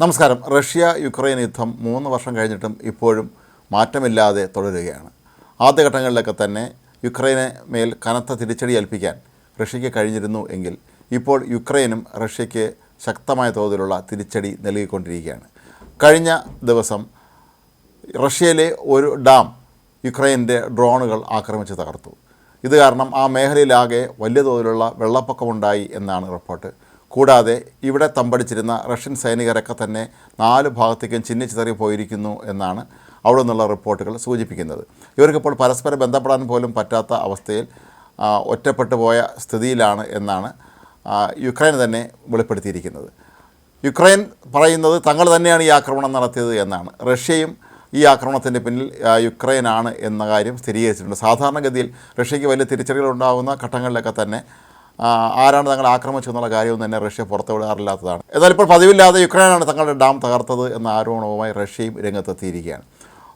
നമസ്കാരം. Russia Ukraine യുദ്ധം മൂന്ന് വർഷം കഴിഞ്ഞിട്ടും ഇപ്പോഴും മാറ്റമില്ലാതെ തുടരുകയാണ്. ആദ്യഘട്ടങ്ങളിലൊക്കെ തന്നെ യുക്രൈനെ മേൽ കനത്ത തിരിച്ചടി ഏൽപ്പിക്കാൻ റഷ്യയ്ക്ക് കഴിഞ്ഞിരുന്നു എങ്കിൽ ഇപ്പോൾ യുക്രൈനും റഷ്യയ്ക്ക് ശക്തമായ തോതിലുള്ള തിരിച്ചടി നൽകിക്കൊണ്ടിരിക്കുകയാണ്. കഴിഞ്ഞ ദിവസം റഷ്യയിലെ ഒരു ഡാം യുക്രൈന്റെ ഡ്രോണുകൾ ആക്രമിച്ച് തകർത്തു. ഇത് കാരണം ആ മേഖലയിലാകെ വലിയ തോതിലുള്ള വെള്ളപ്പൊക്കമുണ്ടായി എന്നാണ് റിപ്പോർട്ട്. കൂടാതെ ഇവിടെ തമ്പടിച്ചിരുന്ന റഷ്യൻ സൈനികരൊക്കെ തന്നെ നാല് ഭാഗത്തേക്കും ചിന്നിച്ചിതറി പോയിരിക്കുന്നു എന്നാണ് അവിടെ നിന്നുള്ള റിപ്പോർട്ടുകൾ സൂചിപ്പിക്കുന്നത്. ഇവർക്കിപ്പോൾ പരസ്പരം ബന്ധപ്പെടാൻ പോലും പറ്റാത്ത അവസ്ഥയിൽ ഒറ്റപ്പെട്ടു പോയ സ്ഥിതിയിലാണ് എന്നാണ് യുക്രൈൻ തന്നെ വെളിപ്പെടുത്തിയിരിക്കുന്നത്. യുക്രൈൻ പറയുന്നത് തങ്ങൾ തന്നെയാണ് ഈ ആക്രമണം നടത്തിയത് എന്നാണ്. റഷ്യയും ഈ ആക്രമണത്തിന്റെ പിന്നിൽ യുക്രൈനാണ് എന്ന കാര്യം സ്ഥിരീകരിച്ചിട്ടുണ്ട്. സാധാരണഗതിയിൽ റഷ്യയ്ക്ക് വലിയ തിരിച്ചടികൾ ഉണ്ടാകുന്ന ഘട്ടങ്ങളിലൊക്കെ തന്നെ ആരാണ് തങ്ങൾ ആക്രമിച്ചെന്നുള്ള കാര്യമൊന്നും തന്നെ റഷ്യ പുറത്തുവിടാറില്ലാത്തതാണ്. എന്നാൽ ഇപ്പോൾ പതിവില്ലാതെ യുക്രൈനാണ് തങ്ങളുടെ ഡാം തകർത്തത് എന്ന ആരോപണവുമായി റഷ്യയും രംഗത്തെത്തിയിരിക്കുകയാണ്.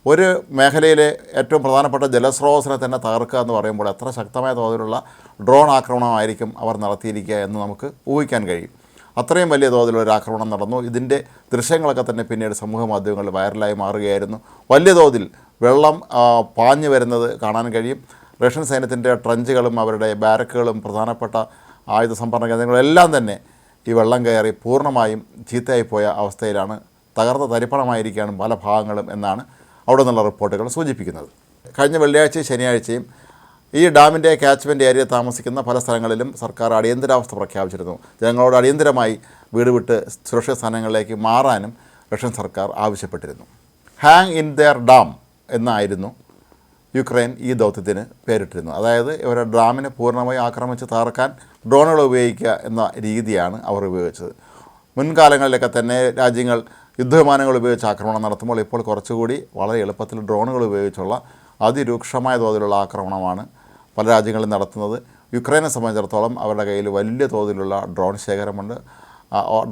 ഒരു മേഖലയിലെ ഏറ്റവും പ്രധാനപ്പെട്ട ജലസ്രോതസ്സിനെ തന്നെ തകർക്കുക എന്ന് പറയുമ്പോൾ എത്ര ശക്തമായ തോതിലുള്ള ഡ്രോൺ ആക്രമണമായിരിക്കും അവർ നടത്തിയിരിക്കുക എന്ന് നമുക്ക് ഊഹിക്കാൻ കഴിയും. അത്രയും വലിയ തോതിലുള്ള ഒരു ആക്രമണം നടന്നു. ഇതിന്റെ ദൃശ്യങ്ങളൊക്കെ തന്നെ പിന്നീട് സമൂഹ മാധ്യമങ്ങളിൽ വൈറലായി മാറുകയായിരുന്നു. വലിയ തോതിൽ വെള്ളം പാഞ്ഞു വരുന്നത് കാണാൻ കഴിയും. റഷ്യൻ സൈന്യത്തിന്റെ ട്രഞ്ചുകളും അവരുടെ ബാരക്കുകളും പ്രധാനപ്പെട്ട ആയുധ സംഭരണ കേന്ദ്രങ്ങളെല്ലാം തന്നെ ഈ വെള്ളം കയറി പൂർണമായും ചീത്തയായിപ്പോയ അവസ്ഥയിലാണ് തകർന്ന തരിപ്പണമായിരിക്കുകയാണ് പല ഭാഗങ്ങളും എന്നാണ് അവിടെ നിന്നുള്ള റിപ്പോർട്ടുകൾ സൂചിപ്പിക്കുന്നത്. കഴിഞ്ഞ വെള്ളിയാഴ്ചയും ശനിയാഴ്ചയും ഈ ഡാമിന്റെ കാച്ച്മെന്റ് ഏരിയ താമസിക്കുന്ന പല സ്ഥലങ്ങളിലും സർക്കാർ അടിയന്തരാവസ്ഥ പ്രഖ്യാപിച്ചിരുന്നു. ജനങ്ങളോട് അടിയന്തരമായി വീട് വിട്ട് സുരക്ഷിത സ്ഥാനങ്ങളിലേക്ക് മാറാനും റഷ്യൻ സർക്കാർ ആവശ്യപ്പെട്ടിരുന്നു. ഹാങ് ഇൻ ദെയർ ഡാം എന്നായിരുന്നു യുക്രൈൻ ഈ ദൗത്യത്തിന് പേരിട്ടിരുന്നത് അതായത് ഇവരുടെ ഡാമിനെ പൂർണമായി ആക്രമിച്ച് തകർക്കാൻ ഡ്രോണുകൾ ഉപയോഗിക്കുക എന്ന രീതിയാണ് അവർ ഉപയോഗിച്ചത്. മുൻകാലങ്ങളിലൊക്കെ തന്നെ രാജ്യങ്ങൾ യുദ്ധവിമാനങ്ങൾ ഉപയോഗിച്ച് ആക്രമണം നടത്തുമ്പോൾ ഇപ്പോൾ കുറച്ചുകൂടി വളരെ എളുപ്പത്തിൽ ഡ്രോണുകൾ ഉപയോഗിച്ചുള്ള അതിരൂക്ഷമായ തോതിലുള്ള ആക്രമണമാണ് പല രാജ്യങ്ങളും നടത്തുന്നത്. യുക്രൈനെ സംബന്ധിച്ചിടത്തോളം അവരുടെ കയ്യിൽ വലിയ തോതിലുള്ള ഡ്രോൺ ശേഖരമുണ്ട്.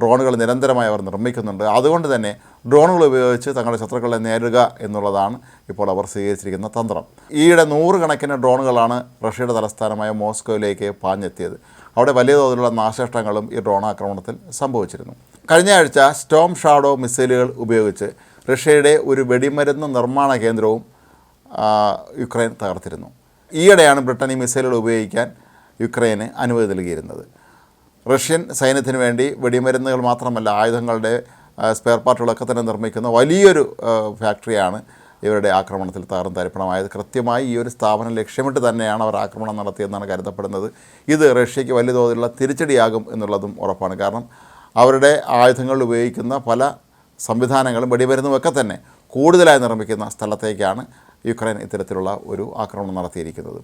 ഡ്രോണുകൾ നിരന്തരമായി അവർ നിർമ്മിക്കുന്നുണ്ട്. അതുകൊണ്ട് തന്നെ ഡ്രോണുകൾ ഉപയോഗിച്ച് തങ്ങളുടെ ശത്രുക്കളെ നേരിടുക എന്നുള്ളതാണ് ഇപ്പോൾ അവർ സ്വീകരിച്ചിരിക്കുന്ന തന്ത്രം. ഈയിടെ നൂറുകണക്കിന് ഡ്രോണുകളാണ് റഷ്യയുടെ തലസ്ഥാനമായ മോസ്കോയിലേക്ക് പാഞ്ഞെത്തിയത്. അവിടെ വലിയ തോതിലുള്ള നാശനഷ്ടങ്ങളും ഈ ഡ്രോൺ ആക്രമണത്തിൽ സംഭവിച്ചിരുന്നു. കഴിഞ്ഞ ആഴ്ച സ്റ്റോം ഷാഡോ മിസൈലുകൾ ഉപയോഗിച്ച് റഷ്യയുടെ ഒരു വെടിമരുന്ന് നിർമ്മാണ കേന്ദ്രവും യുക്രൈൻ തകർത്തിരുന്നു. ഈയിടെയാണ് ബ്രിട്ടൻ ഈ മിസൈലുകൾ ഉപയോഗിക്കാൻ യുക്രൈന് അനുമതി നൽകിയിരുന്നത്. റഷ്യൻ സൈന്യത്തിന് വേണ്ടി വെടിമരുന്നുകൾ മാത്രമല്ല ആയുധങ്ങളുടെ സ്പെയർ പാർട്ടുകളൊക്കെ തന്നെ നിർമ്മിക്കുന്ന വലിയൊരു ഫാക്ടറിയാണ് ഇവരുടെ ആക്രമണത്തിൽ താറും തരിപ്പണമായത്. കൃത്യമായി ഈ ഒരു സ്ഥാപനം ലക്ഷ്യമിട്ട് തന്നെയാണ് അവർ ആക്രമണം നടത്തിയെന്നാണ് കരുതപ്പെടുന്നത്. ഇത് റഷ്യയ്ക്ക് വലിയ തോതിലുള്ള തിരിച്ചടിയാകും എന്നുള്ളതും ഉറപ്പാണ്. കാരണം അവരുടെ ആയുധങ്ങൾ ഉപയോഗിക്കുന്ന പല സംവിധാനങ്ങളും വെടിമരുന്നുമൊക്കെ തന്നെ കൂടുതലായി നിർമ്മിക്കുന്ന സ്ഥലത്തേക്കാണ് യുക്രൈൻ ഇത്തരത്തിലുള്ള ഒരു ആക്രമണം നടത്തിയിരിക്കുന്നത്.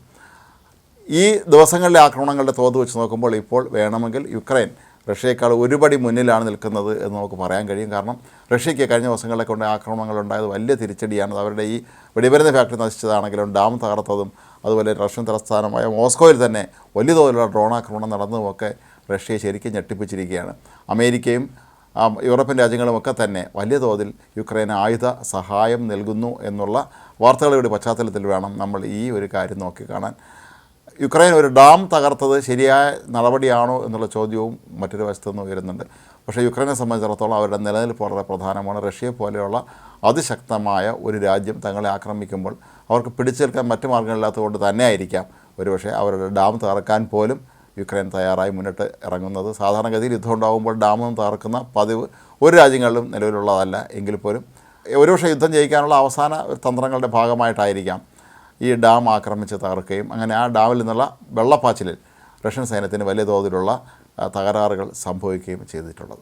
ഈ ദിവസങ്ങളിലെ ആക്രമണങ്ങളുടെ തോത് വെച്ച് നോക്കുമ്പോൾ ഇപ്പോൾ വേണമെങ്കിൽ യുക്രൈൻ റഷ്യയേക്കാൾ ഒരുപടി മുന്നിലാണ് നിൽക്കുന്നത് എന്ന് നമുക്ക് പറയാൻ കഴിയും. കാരണം റഷ്യയ്ക്ക് കഴിഞ്ഞ ദിവസങ്ങളിലൊക്കെ ഉണ്ടായ ആക്രമണങ്ങൾ ഉണ്ടായത് വലിയ തിരിച്ചടിയാണ്. അവരുടെ ഈ വെടിമരുന്ന് ഫാക്ടറി നശിച്ചതാണെങ്കിലും ഡാം തകർത്തതും അതുപോലെ റഷ്യൻ തലസ്ഥാനമായ മോസ്കോയിൽ തന്നെ വലിയ തോതിലുള്ള ഡ്രോൺ ആക്രമണം നടന്നതുമൊക്കെ റഷ്യയെ ശരിക്കും ഞെട്ടിപ്പിച്ചിരിക്കുകയാണ്. അമേരിക്കയും യൂറോപ്യൻ രാജ്യങ്ങളുമൊക്കെ തന്നെ വലിയ തോതിൽ യുക്രൈന് ആയുധ സഹായം നൽകുന്നു എന്നുള്ള വാർത്തകളുടെ പശ്ചാത്തലത്തിൽ വേണം നമ്മൾ ഈ ഒരു കാര്യം നോക്കിക്കാണാൻ യുക്രൈൻ ഒരു ഡാം തകർത്തത് ശരിയായ നടപടിയാണോ എന്നുള്ള ചോദ്യവും മറ്റൊരു വശത്തു നിന്ന് ഉയരുന്നുണ്ട്. പക്ഷേ യുക്രൈനെ സംബന്ധിച്ചിടത്തോളം അവരുടെ നിലനിൽപ്പ് വളരെ പ്രധാനമാണ്. റഷ്യയെ പോലെയുള്ള അതിശക്തമായ ഒരു രാജ്യം തങ്ങളെ ആക്രമിക്കുമ്പോൾ അവർക്ക് പിടിച്ചെടുക്കാൻ മറ്റു തന്നെ ആയിരിക്കാം ഒരുപക്ഷെ അവരുടെ ഡാം തകർക്കാൻ പോലും യുക്രൈൻ തയ്യാറായി മുന്നിട്ട് ഇറങ്ങുന്നത്. സാധാരണഗതിയിൽ യുദ്ധം ഉണ്ടാകുമ്പോൾ ഡാമൊന്നും തകർക്കുന്ന പതിവ് ഒരു രാജ്യങ്ങളിലും നിലവിലുള്ളതല്ല. എങ്കിൽ പോലും ഒരുപക്ഷെ യുദ്ധം ജയിക്കാനുള്ള അവസാന തന്ത്രങ്ങളുടെ ഭാഗമായിട്ടായിരിക്കാം ഈ ഡാം ആക്രമിച്ച് തകർക്കുകയും അങ്ങനെ ആ ഡാമിൽ നിന്നുള്ള വെള്ളപ്പാച്ചിലിൽ റഷ്യൻ സൈന്യത്തിന് വലിയ തോതിലുള്ള തകരാറുകൾ സംഭവിക്കുകയും ചെയ്തിട്ടുള്ളത്.